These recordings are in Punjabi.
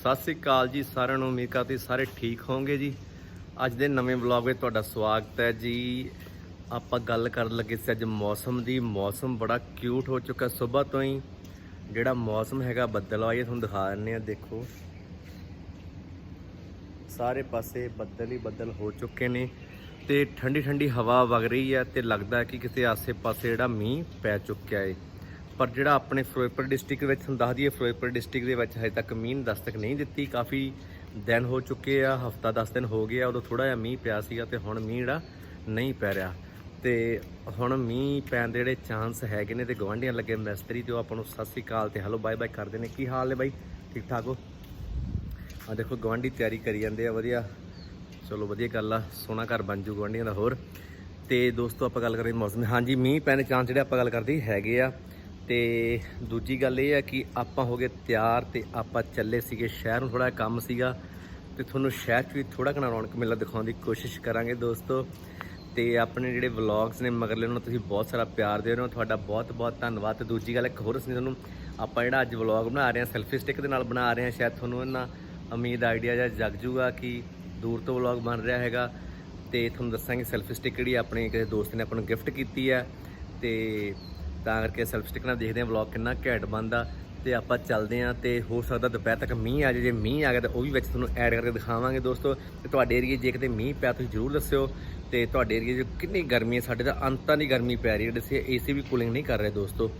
ਸਤਿ ਸ੍ਰੀ ਅਕਾਲ ਜੀ ਸਾਰਿਆਂ ਨੂੰ, ਉਮੀਦ ਕਰਦੀ ਸਾਰੇ ਠੀਕ ਹੋਵੋਗੇ ਜੀ। ਅੱਜ ਦੇ ਨਵੇਂ ਵਲੌਗ ਵਿੱਚ ਤੁਹਾਡਾ ਸਵਾਗਤ ਹੈ ਜੀ। ਆਪਾਂ ਗੱਲ ਕਰਨ ਲੱਗੇ ਸੀ ਅੱਜ ਮੌਸਮ ਦੀ। ਮੌਸਮ ਬੜਾ ਕਿਊਟ ਹੋ ਚੁੱਕਾ ਸਵੇਰ ਤੋਂ ਹੀ। ਜਿਹੜਾ ਮੌਸਮ ਹੈਗਾ, ਬੱਦਲ ਆਇਆ, ਤੁਹਾਨੂੰ ਦਿਖਾ ਦਿੰਨੇ ਆ ਦੇਖੋ। ਸਾਰੇ ਪਾਸੇ ਬੱਦਲ ਹੀ ਬੱਦਲ ਹੋ ਚੁੱਕੇ ਨੇ ਤੇ ਠੰਡੀ ਠੰਡੀ ਹਵਾ ਵਗ ਰਹੀ ਹੈ ਤੇ ਲੱਗਦਾ ਕਿ ਕਿਸੇ ਆਸੇ-ਪਾਸੇ ਜਿਹੜਾ ਮੀਂਹ ਪੈ ਚੁੱਕਿਆ ਹੈ ਪਰ ਜਿਹੜਾ ਆਪਣੇ ਫਿਰੋਜ਼ਪੁਰ ਡਿਸਟ੍ਰਿਕਟ ਵਿੱਚ ਤੁਹਾਨੂੰ ਦੱਸ ਦਈਏ ਫਿਰੋਜ਼ਪੁਰ ਡਿਸਟ੍ਰਿਕਟ ਦੇ ਵਿੱਚ ਹਜੇ ਤੱਕ ਮੀਂਹ ਦਸਤਕ ਨਹੀਂ ਦਿੱਤੀ। ਕਾਫੀ ਦਿਨ ਹੋ ਚੁੱਕੇ ਆ, ਹਫਤਾ 10 ਦਿਨ ਹੋ ਗਏ ਆ ਉਦੋਂ ਥੋੜਾ ਜਿਹਾ ਮੀਂਹ ਪਿਆ ਸੀਗਾ ਤੇ ਹੁਣ ਮੀਂਹ ਜਿਹੜਾ ਨਹੀਂ ਪੈ ਰਿਹਾ। ਤੇ ਹੁਣ ਮੀਂਹ ਪੈਣ ਦੇ ਜਿਹੜੇ ਚਾਂਸ ਹੈਗੇ ਨੇ ਤੇ ਗਵਾਂਢੀਆਂ ਲੱਗੇ ਮਿਸਤਰੀ ਤੇ ਉਹ ਆਪਾਂ ਨੂੰ ਸਤਿ ਸ੍ਰੀ ਅਕਾਲ ਤੇ ਹੈਲੋ ਬਾਏ ਬਾਏ ਕਰਦੇ ਨੇ। ਕੀ ਹਾਲ ਨੇ ਬਾਈ? ਠੀਕ ਠਾਕ ਹੋ? ਆ ਦੇਖੋ ਗਵਾਂਢੀ ਤਿਆਰੀ ਕਰੀ ਜਾਂਦੇ ਆ, ਵਧੀਆ। ਚਲੋ, ਵਧੀਆ ਗੱਲ ਆ, ਸੋਹਣਾ ਘਰ ਬਣ ਜੂ ਗਵਾਂਢੀਆਂ ਦਾ ਹੋਰ। ਤੇ ਦੋਸਤੋ, ਆਪਾਂ ਗੱਲ ਕਰੀਏ ਮੌਸਮ ਦੀ। ਹਾਂਜੀ, ਮੀਂਹ ਪੈਣ ਦੇ ਚਾਂਸ ਜਿਹੜੇ ਆਪਾਂ ਗੱਲ ਕਰਦੇ ਹੈਗੇ ਆ। ਤੇ ਦੂਜੀ ਗੱਲ ਇਹ ਆ ਕਿ ਆਪਾਂ ਹੋ ਗਏ ਤਿਆਰ ਤੇ ਆਪਾਂ ਚੱਲੇ ਸੀਗੇ ਸ਼ਹਿਰ ਨੂੰ ਥੋੜਾ ਕੰਮ ਸੀਗਾ ਤੇ ਤੁਹਾਨੂੰ ਸ਼ਹਿਰ 'ਚ ਵੀ ਥੋੜਾ ਘਣਾ ਰੌਣਕ ਮੇਲਾ ਦਿਖਾਉਣ ਦੀ ਕੋਸ਼ਿਸ਼ ਕਰਾਂਗੇ ਦੋਸਤੋ। ਤੇ ਆਪਣੇ ਜਿਹੜੇ ਵਲੌਗਸ ਨੇ ਮਗਰਲੇ ਉਹਨਾਂ ਨੂੰ ਤੁਸੀਂ ਬਹੁਤ ਸਾਰਾ ਪਿਆਰ ਦੇ ਰਹੇ ਹੋ, ਤੁਹਾਡਾ ਬਹੁਤ ਬਹੁਤ ਧੰਨਵਾਦ। ਤੇ ਦੂਜੀ ਗੱਲ ਇੱਕ ਹੋਰ ਅਸੀਂ ਤੁਹਾਨੂੰ, ਆਪਾਂ ਜਿਹੜਾ ਅੱਜ ਵਲੌਗ ਬਣਾ ਰਹੇ ਹਾਂ, ਸੈਲਫੀ ਸਟਿਕ ਦੇ ਨਾਲ ਬਣਾ ਰਹੇ ਹਾਂ ਸ਼ਾਇਦ ਤੁਹਾਨੂੰ ਇਹਨਾਂ ਉਮੀਦ, ਆਈਡੀਆ ਜਾਂ ਜਗ ਜੂਗਾ ਕਿ ਦੂਰ ਤੋਂ ਵਲੌਗ ਬਣ ਰਿਹਾ ਹੈਗਾ। ਤੇ ਤੁਹਾਨੂੰ ਦੱਸਾਂਗੇ ਸੈਲਫੀ ਸਟਿਕ ਜਿਹੜੀ ਆਪਣੇ ਕਿਸੇ ਦੋਸਤ ਨੇ ਆਪਾਂ ਨੂੰ ਗਿਫਟ ਕੀਤੀ ਹੈ। ਤੇ ਤਾਂ ਕਰਕੇ ਸੈਲਫ ਸਟਿਕ ਨਾਲ ਦੇਖਦੇ ਹਾਂ ਵਲੌਗ ਕਿੰਨਾ ਘੈਂਟ ਬਣਦਾ ਤੇ ਆਪਾਂ ਚੱਲਦੇ ਹਾਂ ਤੇ ਹੋ ਸਕਦਾ ਦੁਪਹਿਰ ਤੱਕ ਮੀਂਹ ਆ ਜਾਵੇ ਜੇ ਮੀਂਹ ਆ ਗਿਆ ਤਾਂ ਉਹ ਵੀ ਵਿੱਚ ਤੁਹਾਨੂੰ ਐਡ ਕਰਕੇ ਦਿਖਾਵਾਂਗੇ ਦੋਸਤੋ। ਤੇ ਤੁਹਾਡੇ ਏਰੀਏ ਜੇ ਕਿਤੇ ਮੀਂਹ ਪਿਆ ਤੁਸੀਂ ਜ਼ਰੂਰ ਦੱਸਿਓ। ਤੇ ਤੁਹਾਡੇ ਏਰੀਏ 'ਚ ਕਿੰਨੀ ਗਰਮੀ ਹੈ? ਸਾਡੇ ਤਾਂ ਅੰਤਾਂ ਦੀ ਗਰਮੀ ਪੈ ਰਹੀ ਹੈ। ਜਿਵੇਂ ਏਸੀ ਵੀ ਕੂਲਿੰਗ ਨਹੀਂ ਕਰ ਰਹੇ ਦੋਸਤੋ।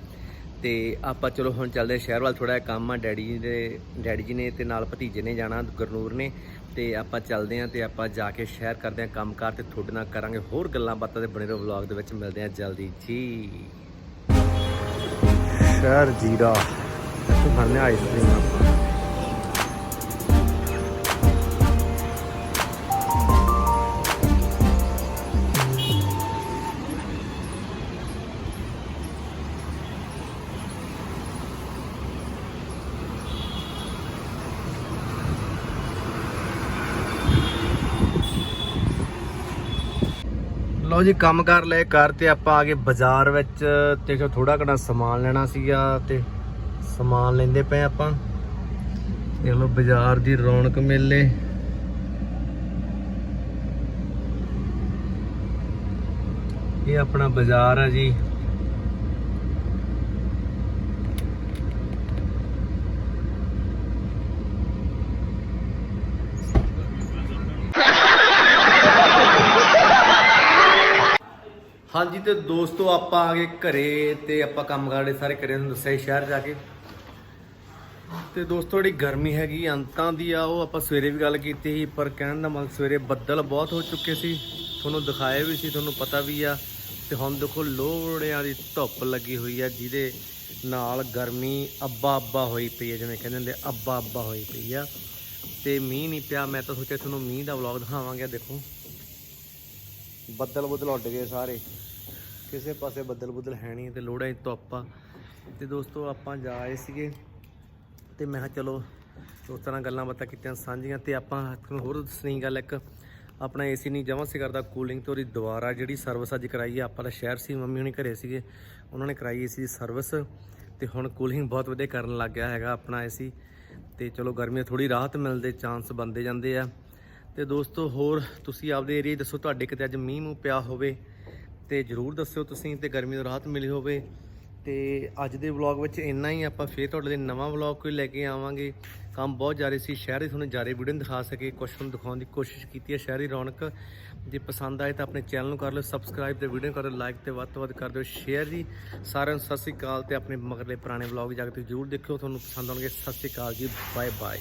ਤੇ ਆਪਾਂ ਚਲੋ ਹੁਣ ਚੱਲਦੇ ਹਾਂ। ਸ਼ਹਿਰ ਵੱਲ ਥੋੜਾ ਜਿਹਾ ਕੰਮ ਆ। ਡੈਡੀ ਜੀ ਦੇ, ਡੈਡੀ ਜੀ ਨੇ ਤੇ ਨਾਲ ਭਤੀਜੇ ਨੇ ਜਾਣਾ, ਗਰਨੂਰ ਨੇ। ਤੇ ਆਪਾਂ ਚੱਲਦੇ ਹਾਂ ਤੇ ਆਪਾਂ ਜਾ ਕੇ ਸ਼ਹਿਰ ਕਰਦੇ ਹਾਂ ਕੰਮਕਾਰ ਤੇ ਤੁਹਾਡੇ ਨਾਲ ਕਰਾਂਗੇ ਹੋਰ ਗੱਲਾਂ ਬਾਤਾਂ ਤੇ ਬਣੇ ਰਹੋ ਵਲੌਗ ਦੇ ਵਿੱਚ। ਮਿਲਦੇ ਹਾਂ ਜਲਦੀ। ਜੀ। ਸ਼ਹਿਰ ਜੀਰਾ ਇੱਥੋਂ ਖਾਣੇ ਆਈਸਕ੍ਰੀਮ ਆਪਾਂ ਲਓ ਜੀ, ਕੰਮ ਕਰ ਲਏ ਕਰ ਤੇ ਆਪਾਂ ਆ ਗਏ ਬਾਜ਼ਾਰ ਵਿੱਚ ਤੇ ਜੋ ਥੋੜਾ ਘਣਾ ਸਮਾਨ ਲੈਣਾ ਸੀਗਾ ਤੇ ਸਮਾਨ ਲੈਂਦੇ ਪਏ ਆਪਾਂ। ਦੇਖ ਲਓ, ਬਾਜ਼ਾਰ ਦੀ ਰੌਣਕ ਮੇਲੇ। ਇਹ ਆਪਣਾ ਬਾਜ਼ਾਰ ਆ ਜੀ। ਹਾਂਜੀ ਤੇ ਦੋਸਤੋ ਆਪਾਂ ਆ ਗਏ ਘਰੇ ਤੇ ਆਪਾਂ ਕੰਮ ਕਰਦੇ ਸਾਰੇ ਕਰੇ ਨੂੰ ਦੱਸਿਆ ਸੀ ਸ਼ਹਿਰ ਜਾ ਕੇ। ਤੇ ਦੋਸਤੋ ਜਿਹੜੀ ਗਰਮੀ ਹੈਗੀ, ਅੰਤਾਂ ਦੀ ਆ, ਉਹ ਆਪਾਂ ਸਵੇਰੇ ਵੀ ਗੱਲ ਕੀਤੀ ਸੀ, ਪਰ ਕਹਿਣ ਦਾ ਮਤਲਬ ਸਵੇਰੇ ਬੱਦਲ ਬਹੁਤ ਹੋ ਚੁੱਕੇ ਸੀ। ਤੁਹਾਨੂੰ ਦਿਖਾਏ ਵੀ ਸੀ, ਤੁਹਾਨੂੰ ਪਤਾ ਵੀ ਆ। ਤੇ ਹੁਣ ਦੇਖੋ ਲੋਹੜਿਆਂ ਦੀ ਧੁੱਪ ਲੱਗੀ ਹੋਈ ਆ, ਜਿਹਦੇ ਨਾਲ ਗਰਮੀ ਅੱਬਾ ਅੱਬਾ ਹੋਈ ਪਈ ਹੈ ਜਿਵੇਂ ਕਹਿੰਦੇ ਹੁੰਦੇ ਅੱਬਾ ਅੱਬਾ ਹੋਈ ਪਈ ਆ। ਤੇ ਮੀਂਹ ਨਹੀਂ ਪਿਆ, ਮੈਂ ਤਾਂ ਸੋਚਿਆ ਤੁਹਾਨੂੰ ਮੀਂਹ ਦਾ ਵਲੌਗ ਦਿਖਾਵਾਂਗੇ, ਦੇਖੋ। ਬੱਦਲ ਬੁੱਦਲ ਉੱਡ ਗਏ ਸਾਰੇ। ਕਿਸੇ ਪਾਸੇ ਬੱਦਲ ਬੁੱਦਲ ਹੈ ਨਹੀਂ ਤੇ ਲੋੜਾਂ ਦੀ ਧੁੱਪ ਆ ਤੇ ਦੋਸਤੋ, ਆਪਾਂ ਜਾ ਆਏ ਸੀਗੇ ਤੇ ਮੈਂ ਕਿਹਾ ਚਲੋ ਦੋਸਤਾਂ ਨਾਲ ਗੱਲਾਂ ਬਾਤਾਂ ਕੀਤੀਆਂ ਸਾਂਝੀਆਂ ਤੇ ਆਪਾਂ ਤੁਹਾਨੂੰ ਹੋਰ ਦੱਸਣੀ ਗੱਲ ਇੱਕ। ਆਪਣਾ ਏਸੀ ਨਹੀਂ ਜਮਾਂ ਸੀ ਕਰਦਾ ਕੂਲਿੰਗ ਤੋਂ ਉਹਦੀ ਦੁਬਾਰਾ ਜਿਹੜੀ ਸਰਵਿਸ ਅੱਜ ਕਰਾਈ ਹੈ ਆਪਾਂ ਦਾ ਸ਼ਹਿਰ ਸੀ, ਮੰਮੀ ਹੁਣੀ ਘਰੇ ਸੀਗੇ। ਉਹਨਾਂ ਨੇ ਕਰਾਈ ਏਸੀ ਦੀ ਸਰਵਿਸ ਤੇ ਹੁਣ ਕੂਲਿੰਗ ਬਹੁਤ ਵਧੀਆ ਕਰਨ ਲੱਗ ਗਿਆ ਹੈਗਾ ਆਪਣਾ ਏਸੀ ਤੇ ਚਲੋ ਗਰਮੀ ਥੋੜੀ ਰਾਹਤ ਮਿਲਦੇ ਚਾਂਸ ਬੰਦੇ ਜਾਂਦੇ ਆ। ਤੇ ਦੋਸਤੋ, ਹੋਰ ਤੁਸੀਂ ਆਪਦੇ ਏਰੀਆ ਦੱਸੋ, ਤੁਹਾਡੇ ਕਿਤੇ ਅੱਜ ਮੀਂਹ ਮੂੰਹ ਪਿਆ ਹੋਵੇ ਤੇ ਜਰੂਰ ਦੱਸਿਓ ਤੁਸੀਂ ਤੇ ਗਰਮੀ ਤੋਂ ਰਾਹਤ ਮਿਲੀ ਹੋਵੇ। ਤੇ ਅੱਜ ਦੇ ਵਲੌਗ ਵਿੱਚ ਇੰਨਾ ਹੀ, ਆਪਾਂ ਫੇਰ ਤੁਹਾਡੇ ਲਈ ਨਵਾਂ ਵਲੌਗ ਕੋਈ ਲੈ ਕੇ ਆਵਾਂਗੇ। ਕੰਮ ਬਹੁਤ ਜ਼ਿਆਦਾ ਸੀ, ਸ਼ਹਿਰ ਦੀ ਤੁਹਾਨੂੰ ਜ਼ਿਆਦਾ ਵੀਡੀਓ ਨਹੀਂ ਦਿਖਾ ਸਕੇ। ਕੁਛ ਤੁਹਾਨੂੰ ਦਿਖਾਉਣ ਦੀ ਕੋਸ਼ਿਸ਼ ਕੀਤੀ ਹੈ ਸ਼ਹਿਰੀ ਰੌਣਕ। ਜੇ ਪਸੰਦ ਆਏ ਤਾਂ ਆਪਣੇ ਚੈਨਲ ਨੂੰ ਕਰ ਲਓ ਸਬਸਕ੍ਰਾਈਬ ਤੇ ਵੀਡੀਓ ਕਰ ਦਿਓ ਲਾਈਕ ਤੇ ਵੱਧ ਤੋਂ ਵੱਧ ਕਰ ਦਿਓ। ਸ਼ੇਅਰ ਜੀ ਸਾਰਿਆਂ ਨੂੰ ਸਤਿ ਸ੍ਰੀ ਅਕਾਲ ਤੇ ਆਪਣੇ ਮਗਰਲੇ ਪੁਰਾਣੇ ਵਲੌਗ ਜਾ ਕੇ ਤੁਸੀਂ ਜਰੂਰ ਦੇਖਿਓ। ਤੁਹਾਨੂੰ ਪਸੰਦ ਆਉਣਗੇ, ਸਤਿ ਸ੍ਰੀ ਅਕਾਲ ਜੀ ਬਾਏ ਬਾਏ